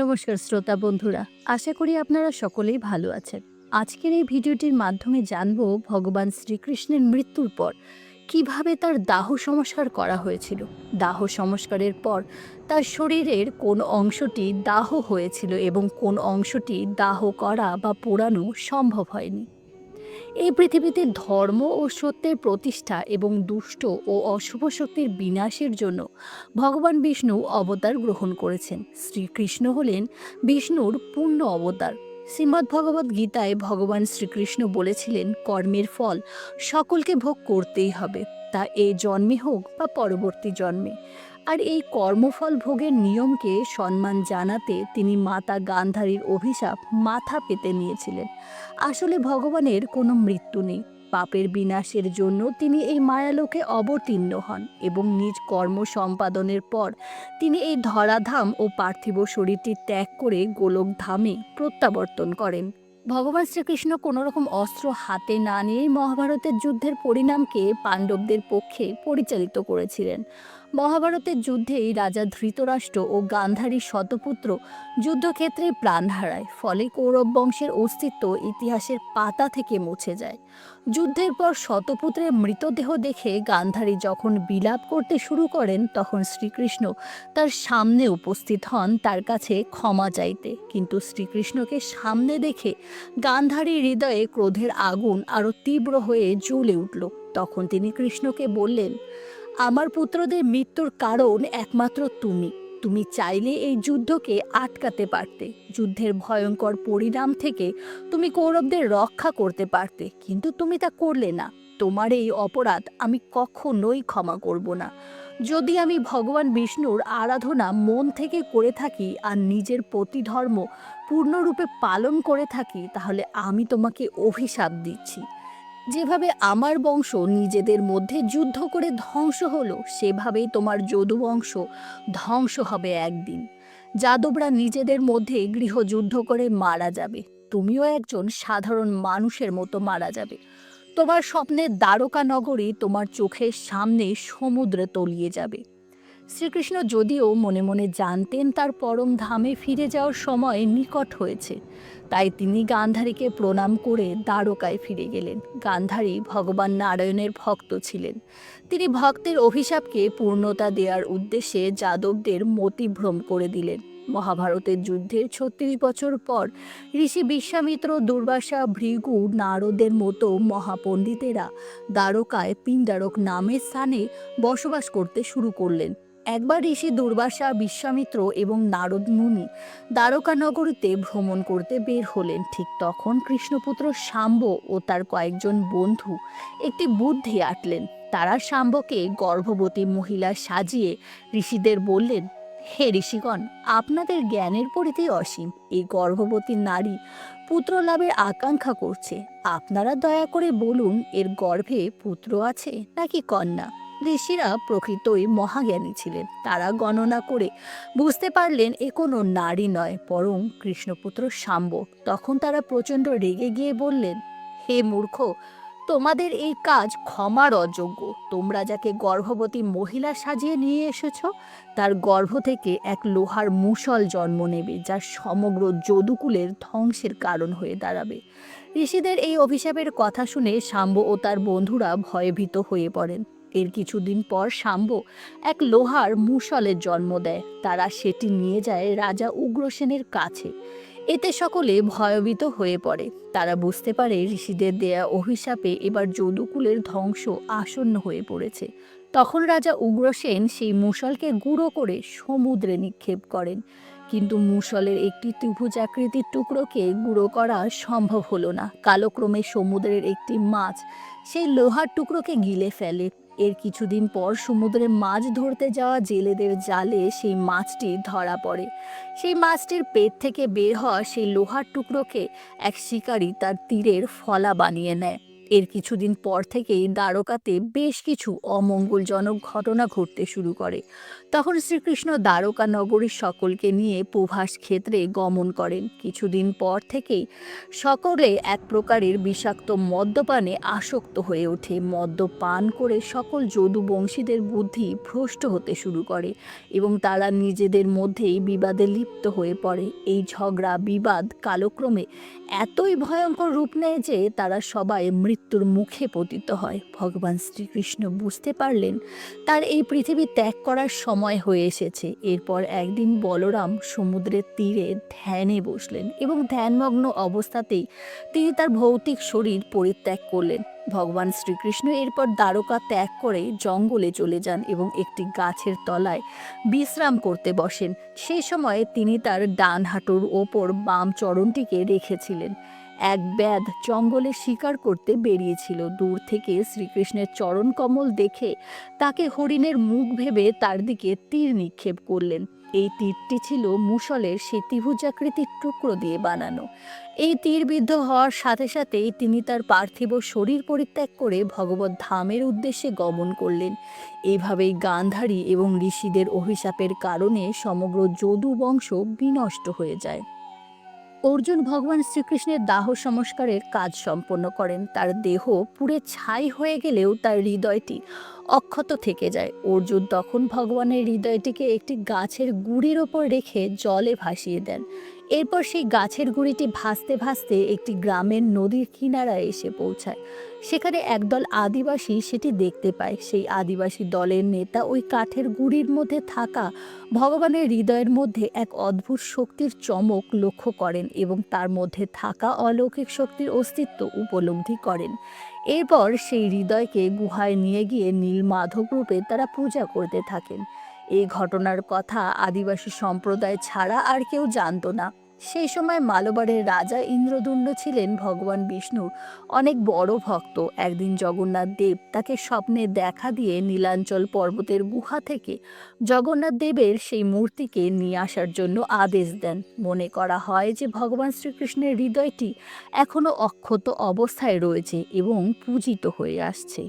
নমস্কার শ্রোতা বন্ধুরা, আশা করি আপনারা সকলেই ভালো আছেন। আজকের এই ভিডিওটির মাধ্যমে জানব ভগবান শ্রীকৃষ্ণের মৃত্যুর পর কীভাবে তার দাহ সংস্কার করা হয়েছিল। দাহ সংস্কারের পর তার শরীরের কোন অংশটি দাহ হয়েছিল এবং কোন অংশটি দাহ করা বা পোড়ানো সম্ভব হয়নি। এই পৃথিবীতে ধর্ম ও সত্যের প্রতিষ্ঠা এবং দুষ্ট ও অশুভ শক্তির বিনাশের জন্য ভগবান বিষ্ণু অবতার গ্রহণ করেছেন। শ্রীকৃষ্ণ হলেন বিষ্ণুর পূর্ণ অবতার। শ্রীমদ্ ভগবত গীতায় ভগবান শ্রীকৃষ্ণ বলেছিলেন, কর্মের ফল সকলকে ভোগ করতেই হবে। তা এই জন্মে হোক বা পরবর্তী জন্মে। আর এই কর্মফল ভোগের নিয়মকে সম্মান জানাতে তিনি মাতা গান্ধারীর অভিশাপ মাথা পেতে নিয়েছিলেন। আসলে ভগবানের কোনো মৃত্যু নেই। পাপের বিনাশের জন্য তিনি এই মায়ালোকে অবতীর্ণ হন এবং নিজ কর্ম সম্পাদনের পর তিনি এই ধরাধাম ও পার্থিব শরীরটি ত্যাগ করে গোলক ধামে প্রত্যাবর্তন করেন। ভগবান শ্রীকৃষ্ণ কোনো রকম অস্ত্র হাতে না নিয়েই মহাভারতের যুদ্ধের পরিণামকে পাণ্ডবদের পক্ষে পরিচালিত করেছিলেন। মহাভারতের যুদ্ধেই রাজা ধৃতরাষ্ট্র ও গান্ধারী শতপুত্র যুদ্ধক্ষেত্রে প্রাণ হারায়, ফলে কৌরব বংশের অস্তিত্ব ইতিহাসের পাতা থেকে মুছে যায়। যুদ্ধের পর শতপুত্রের মৃতদেহ দেখে গান্ধারী যখন বিলাপ করতে শুরু করেন, তখন শ্রীকৃষ্ণ তার সামনে উপস্থিত হন তার কাছে ক্ষমা চাইতে। কিন্তু শ্রীকৃষ্ণকে সামনে দেখে গান্ধারী হৃদয়ে ক্রোধের আগুন আরও তীব্র হয়ে জ্বলে উঠল। তখন তিনি কৃষ্ণকে বললেন আমার পুত্রদের মৃত্যুর কারণ একমাত্র তুমি। তুমি চাইলে এই যুদ্ধকে আটকাতে পারতে। যুদ্ধের ভয়ঙ্কর পরিণাম থেকে তুমি কৌরবদের রক্ষা করতে পারতে, কিন্তু তুমি তা করলে না। তোমার এই অপরাধ আমি কখনোই ক্ষমা করব না। যদি আমি ভগবান বিষ্ণুর আরাধনা মন থেকে করে থাকি আর নিজের প্রতিধর্ম পূর্ণরূপে পালন করে থাকি, তাহলে আমি তোমাকে অভিশাপ দিচ্ছি। যেভাবে আমার বংশ নিজেদের মধ্যে যুদ্ধ করে ধ্বংস হলো, সেভাবেই তোমার যদু বংশ ধ্বংস হবে একদিন। যাদবরা নিজেদের মধ্যে গৃহযুদ্ধ করে মারা যাবে। তুমিও একজন সাধারণ মানুষের মতো মারা যাবে। তোমার স্বপ্নের দ্বারকা নগরী তোমার চোখের সামনে সমুদ্রে তলিয়ে যাবে। শ্রীকৃষ্ণ যদিও মনে মনে জানতেন তার পরম ধামে ফিরে যাওয়ার সময় নিকট হয়েছে, তাই তিনি গান্ধারীকে প্রণাম করে দ্বারকায় ফিরে গেলেন। গান্ধারী ভগবান নারায়ণের ভক্ত ছিলেন। তিনি ভক্তের অভিশাপকে পূর্ণতা দেওয়ার উদ্দেশ্যে যাদবদের মতিভ্রম করে দিলেন। মহাভারতের যুদ্ধের ছত্রিশ বছর পর ঋষি বিশ্বামিত্র, দুর্বাসা, ভৃগু, নারদের মতো মহাপণ্ডিতেরা দ্বারকায় পিণ্ডারক নামের স্থানে বসবাস করতে শুরু করলেন। একবার ঋষি দুর্বাসা, বিশ্বামিত্র এবং নারদ মুনি দ্বারকানগরীতে ভ্রমণ করতে বের হলেন। ঠিক তখন কৃষ্ণপুত্র শাম্ব ও তার কয়েকজন বন্ধু একটি বুদ্ধি আটলেন। তারা শাম্বকে গর্ভবতী মহিলা সাজিয়ে ঋষিদের বললেন, হে ঋষিগণ, আপনাদের জ্ঞানের পরিধি অসীম। এই গর্ভবতী নারী পুত্র লাভের আকাঙ্ক্ষা করছে। আপনারা দয়া করে বলুন, এর গর্ভে পুত্র আছে নাকি কন্যা? ঋষিরা প্রকৃতই মহাজ্ঞানী ছিলেন। তারা গণনা করে বুঝতে পারলেন এ কোনো নারী নয়, বরং কৃষ্ণপুত্র শাম্ব। তখন তারা প্রচণ্ড রেগে গিয়ে বললেন, হে মূর্খ, তোমাদের এই কাজ ক্ষমার অযোগ্য। তোমরা যাকে গর্ভবতী মহিলা সাজিয়ে নিয়ে এসেছ, তার গর্ভ থেকে এক লোহার মুসল জন্ম নেবে, যা সমগ্র যদুকুলের ধ্বংসের কারণ হয়ে দাঁড়াবে। ঋষিদের এই অভিশাপের কথা শুনে শাম্ব ও তার বন্ধুরা ভয়ভীত হয়ে পড়েন। এর কিছুদিন পর শাম্ব এক লোহার মুসলের জন্ম দেয়। তারা সেটি নিয়ে যায় রাজা উগ্রসেনের কাছে। এতে সকলে ভয়ভীত হয়ে পড়ে। তারা বুঝতে পারে ঋষিদের দেয়া অভিশাপে এবার যদুকুলের ধ্বংস আসন্ন হয়ে পড়েছে। তখন রাজা উগ্রসেন সেই মুসলকে গুঁড়ো করে সমুদ্রে নিক্ষেপ করেন। কিন্তু মুসলের একটি ত্রিভুজাকৃতির টুকরোকে গুঁড়ো করা সম্ভব হলো না। কালক্রমে সমুদ্রের একটি মাছ সেই লোহার টুকরোকে গিলে ফেলে। এর কিছুদিন পর সমুদ্রে মাছ ধরতে যাওয়া জেলেদের জালে সেই মাছটি ধরা পড়ে। সেই মাছটির পেট থেকে বের হওয়া সেই লোহার টুকরোকে এক শিকারী তার তীরের ফলা বানিয়ে নেয়। এর কিছুদিন পর থেকেই দ্বারকাতে বেশ কিছু অমঙ্গলজনক ঘটনা ঘটতে শুরু করে। তখন শ্রীকৃষ্ণ দ্বারকা নগরীর সকলকে নিয়ে প্রভাস ক্ষেত্রে গমন করেন। কিছুদিন পর থেকেই সকলে এক প্রকারের বিষাক্ত মদ্যপানে আসক্ত হয়ে ওঠে। মদ্য পান করে সকল যদুবংশীদের বুদ্ধি ভ্রষ্ট হতে শুরু করে এবং তারা নিজেদের মধ্যেই বিবাদে লিপ্ত হয়ে পড়ে। এই ঝগড়া, বিবাদ কালক্রমে এতই ভয়ঙ্কর রূপ নেয় যে তারা সবাই মৃত্যুর মুখে পতিত হয়। ভগবান শ্রীকৃষ্ণ বুঝতে পারলেন তার এই পৃথিবী ত্যাগ করার সময় হয়ে এসেছে। এরপর একদিন বলরাম সমুদ্রের তীরে ধ্যানে বসলেন এবং ধ্যানমগ্ন অবস্থাতেই তিনি তার ভৌতিক শরীর পরিত্যাগ করলেন। ভগবান শ্রীকৃষ্ণ এরপর দ্বারকা ত্যাগ করে জঙ্গলে চলে যান এবং একটি গাছের তলায় বিশ্রাম করতে বসেন। সেই সময় তিনি তার ডান হাঁটুর ওপর বাম চরণটিকে রেখেছিলেন। এক ব্যাধ জঙ্গলে শিকার করতে বেরিয়েছিল। দূর থেকে শ্রীকৃষ্ণের চরণ কমল দেখে তাকে হরিণের মুখ ভেবে তার দিকে তীর নিক্ষেপ করলেন। এই তীরটি ছিল মুসলের সেই ত্রিভুজাকৃতির টুকরো দিয়ে বানানো। এই তীরবিদ্ধ হওয়ার সাথে সাথেই তিনি তার পার্থিব শরীর পরিত্যাগ করে ভগবত ধামের উদ্দেশ্যে গমন করলেন। এভাবেই গান্ধারী এবং ঋষিদের অভিশাপের কারণে সমগ্র যদু বংশ বিনষ্ট হয়ে যায়। অর্জুন ভগবান শ্রীকৃষ্ণের দাহ সংস্কারের কাজ সম্পন্ন করেন। তার দেহ পুরে ছাই হয়ে গেলেও তার হৃদয়টি অক্ষত থেকে যায়। অর্জুন তখন ভগবানের হৃদয়টিকে একটি গাছের গুড়ির ওপর রেখে জলে ভাসিয়ে দেন। এরপর সেই গাছের গুড়িটি ভাসতে ভাসতে একটি গ্রামের নদীর কিনারায় এসে পৌঁছায়। সেখানে একদল আদিবাসী সেটি দেখতে পায়। সেই আদিবাসী দলের নেতা ওই কাঠের গুড়ির মধ্যে থাকা ভগবানের হৃদয়ের মধ্যে এক অদ্ভুত শক্তির চমক লক্ষ্য করেন এবং তার মধ্যে থাকা অলৌকিক শক্তির অস্তিত্ব উপলব্ধি করেন। এরপর সেই হৃদয়কে গুহায় নিয়ে গিয়ে নীল মাধব রূপে তারা পূজা করতে থাকেন। এই ঘটনার কথা আদিবাসী সম্প্রদায় ছাড়া আর কেউ জানত না। সেই সময় মালবারের রাজা ইন্দ্রদুণ্ড ছিলেন ভগবান বিষ্ণুর। অনেক বড় ভক্ত। একদিন জগন্নাথ দেব তাকে স্বপ্নে দেখা দিয়ে নীলাঞ্চল পর্বতের গুহা থেকে জগন্নাথ দেবের সেই মূর্তিকে নিয়ে আসার জন্য আদেশ দেন। মনে করা হয় যে ভগবান শ্রীকৃষ্ণের হৃদয়টি এখনও অক্ষত অবস্থায় রয়েছে এবং পূজিত হয়ে আসছে।